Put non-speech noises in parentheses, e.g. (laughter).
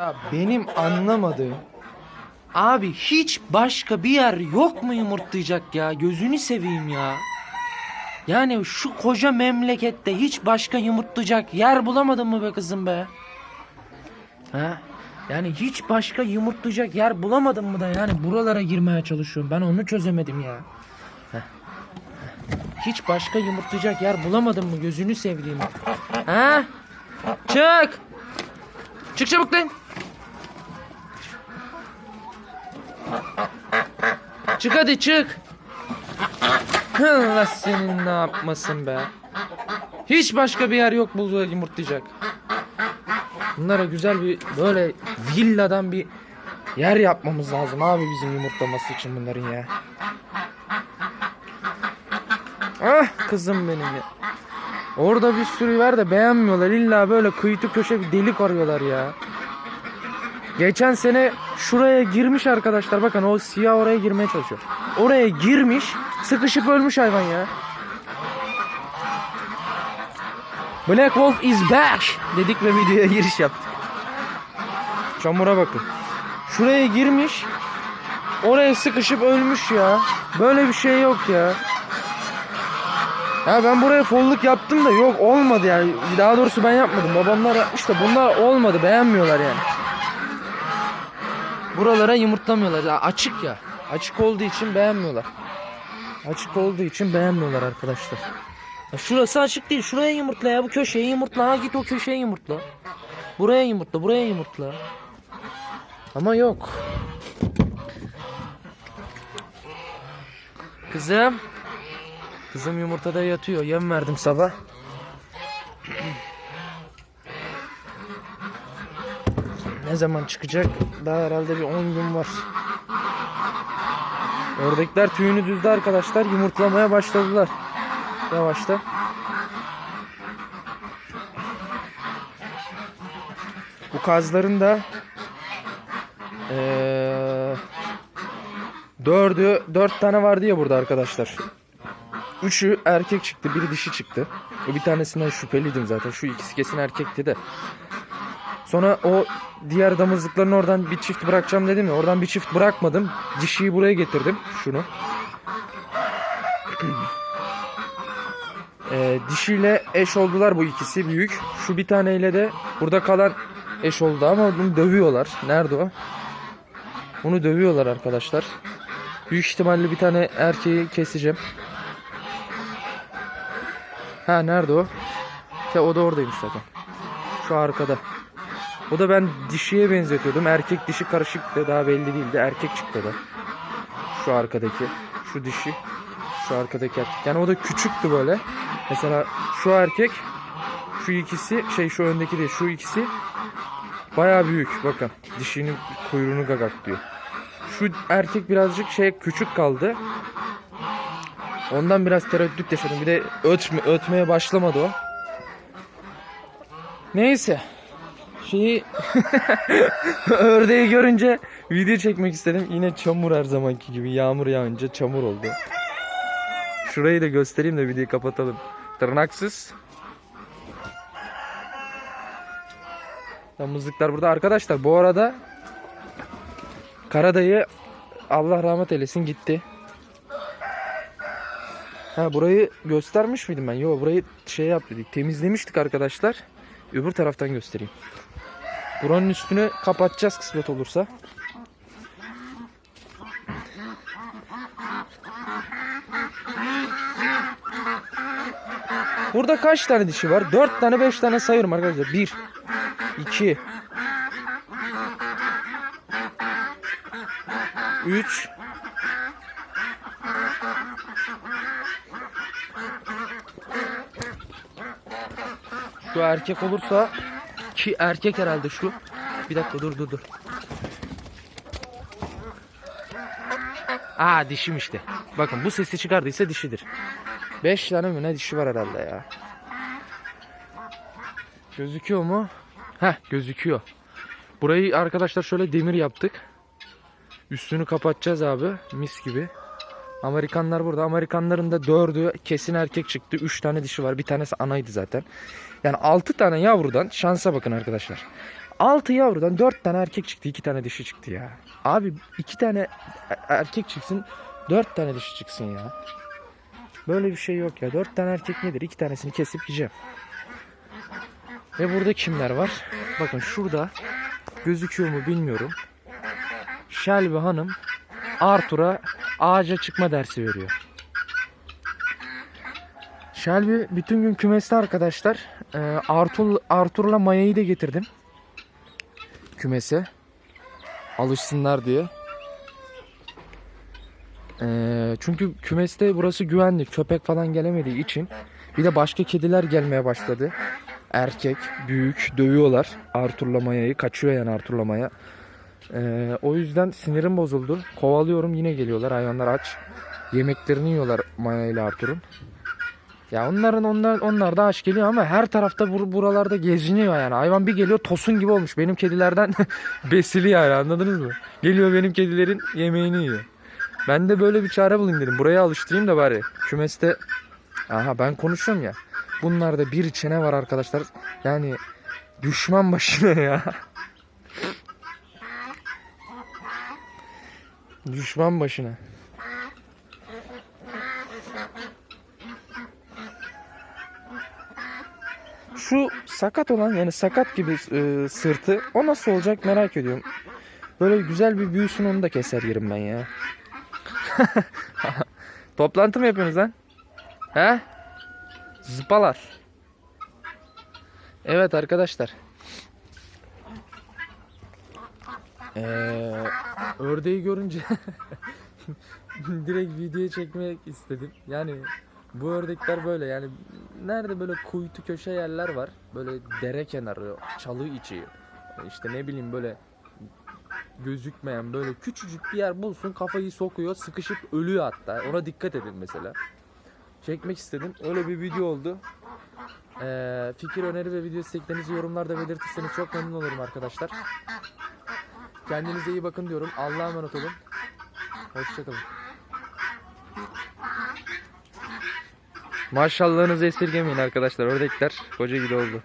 Ya benim anlamadığım Abi hiç başka bir yer yok mu yumurtlayacak ya? Gözünü seveyim ya. Yani şu koca memlekette hiç başka yumurtlayacak yer bulamadın mı be kızım be? Ha? Yani hiç başka yumurtlayacak yer bulamadın mı da yani buralara girmeye çalışıyorum. Ben onu çözemedim ya. Heh. Hiç başka yumurtlayacak yer bulamadın mı gözünü seveyim. Ha? Çık. Çık çabuk lan. Çık hadi çık. Allah senin ne yapmasın be. Hiç başka bir yer yok bulduğu yumurtlayacak. Bunlara güzel bir böyle villadan bir yer yapmamız lazım abi bizim yumurtlaması için bunların ya. Ah kızım benim ya. Orada bir sürü ver de beğenmiyorlar. İlla böyle kıytı köşe bir delik arıyorlar ya. Geçen sene şuraya girmiş arkadaşlar. Bakın o siyah oraya girmeye çalışıyor. Oraya girmiş. Sıkışıp ölmüş hayvan ya. Black Wolf is back dedik ve videoya (laughs) giriş yaptık. Çamura bakın. Şuraya girmiş. Oraya sıkışıp ölmüş ya. Böyle bir şey yok ya. Ya ben buraya folluk yaptım da yok olmadı yani. Daha doğrusu ben yapmadım. Babamlar yapmış da bunlar olmadı. Beğenmiyorlar yani. Buralara yumurtlamıyorlar. Ya açık ya. Açık olduğu için beğenmiyorlar. Açık olduğu için beğenmiyorlar arkadaşlar. Ya şurası açık değil. Şuraya yumurtla ya. Bu köşeye yumurtla. Ha git o köşeye yumurtla. Buraya yumurtla. Buraya yumurtla. Ama yok. Kızım. Kızım yumurtada yatıyor. Yem verdim sabah. Ne zaman çıkacak? Daha herhalde bir 10 gün var. Oradakiler tüyünü düzdü arkadaşlar. Yumurtlamaya başladılar. Yavaşta. Bu kazların da dördü dört tane vardı ya burada arkadaşlar. Üçü erkek çıktı, biri dişi çıktı. O bir tanesinden şüpheliydim zaten. Şu ikisi kesin erkekti de. Sonra o diğer damızlıkların oradan bir çift bırakacağım dedim ya. Oradan bir çift bırakmadım. Dişiyi buraya getirdim. Şunu. (clears throat) Ee, dişiyle eş oldular bu ikisi büyük. Şu bir taneyle de burada kalan eş oldu ama bunu dövüyorlar. Nerede o? Onu dövüyorlar arkadaşlar. Büyük ihtimalle bir tane erkeği keseceğim. Ha nerede o? Ya o da oradaymış zaten. Şu arkada. O da ben dişiye benzetiyordum. Erkek dişi karışıktı. Daha belli değildi. Erkek çıktı da. Şu arkadaki. Şu dişi. Şu arkadaki erkek. Yani o da küçüktü böyle. Mesela şu erkek. Şu ikisi. Şey şu öndeki de şu ikisi. Baya büyük. Bakın. Dişinin kuyruğunu gagaklıyor. Şu erkek birazcık şey küçük kaldı. Ondan biraz tereddüt yaşadım. Bir de ötme, ötmeye başlamadı o. Neyse. Şeyi (laughs) ördeği görünce video çekmek istedim. Yine çamur her zamanki gibi. Yağmur yağınca çamur oldu. Şurayı da göstereyim de videoyu kapatalım. Tırnaksız. Damızlıklar burada. Arkadaşlar bu arada Karadayı Allah rahmet eylesin gitti. Ha burayı göstermiş miydim ben? Yok burayı şey yap dedik. Temizlemiştik arkadaşlar. Öbür taraftan göstereyim. Buranın üstünü kapatacağız kısmet olursa. Burada kaç tane dişi var? 4 tane 5 tane sayıyorum arkadaşlar. 1 2 3 Şu erkek olursa ki erkek herhalde şu. Bir dakika dur dur dur. Aa dişim işte. Bakın bu sesi çıkardıysa dişidir. 5 tane mi ne dişi var herhalde ya. Gözüküyor mu? Heh gözüküyor. Burayı arkadaşlar şöyle demir yaptık. Üstünü kapatacağız abi. Mis gibi. Amerikanlar burada. Amerikanların da dördü kesin erkek çıktı. Üç tane dişi var. Bir tanesi anaydı zaten. Yani altı tane yavrudan şansa bakın arkadaşlar. 6 yavrudan 4 tane erkek çıktı 2 tane dişi çıktı ya. Abi 2 tane er- erkek çıksın 4 tane dişi çıksın ya. Böyle bir şey yok ya. 4 tane erkek nedir? 2 tanesini kesip yiyeceğim. Ve burada kimler var? Bakın şurada gözüküyor mu bilmiyorum. Shelby Hanım Arthur'a ağaca çıkma dersi veriyor. Shelby bütün gün kümeste arkadaşlar. Ee, Arthur, Arthur'la Maya'yı da getirdim. Kümese. Alışsınlar diye. Ee, çünkü kümeste burası güvenli. Köpek falan gelemediği için. Bir de başka kediler gelmeye başladı. Erkek, büyük, dövüyorlar. Arthur'la Maya'yı. Kaçıyor yani Arthur'la Maya. Ee, o yüzden sinirim bozuldu. Kovalıyorum yine geliyorlar. Hayvanlar aç. Yemeklerini yiyorlar Maya ile Arthur'un. Ya onların onlar onlar da aç geliyor ama her tarafta bur- buralarda geziniyor yani. Hayvan bir geliyor tosun gibi olmuş. Benim kedilerden (laughs) besili yani anladınız mı? Geliyor benim kedilerin yemeğini yiyor. Ben de böyle bir çare bulayım dedim. Buraya alıştırayım da bari. Kümeste Aha ben konuşuyorum ya. Bunlarda bir çene var arkadaşlar. Yani düşman başına ya. Düşman başına. Şu sakat olan yani sakat gibi e, sırtı o nasıl olacak merak ediyorum. Böyle güzel bir büyüsün onu da keser yerim ben ya. (laughs) Toplantı mı yapıyorsunuz lan? He? Zıpalar. Evet arkadaşlar. Ee, ördeği görünce (laughs) direkt video çekmek istedim. Yani bu ördekler böyle yani nerede böyle kuytu köşe yerler var. Böyle dere kenarı, çalı içi. işte ne bileyim böyle gözükmeyen böyle küçücük bir yer bulsun kafayı sokuyor sıkışıp ölüyor hatta ona dikkat edin mesela çekmek istedim öyle bir video oldu Ee, fikir öneri ve video isteklerinizi yorumlarda belirtirseniz çok memnun olurum arkadaşlar kendinize iyi bakın diyorum. Allah'a emanet olun. Hoşçakalın. Maşallahınızı esirgemeyin arkadaşlar. Ördekler koca gibi oldu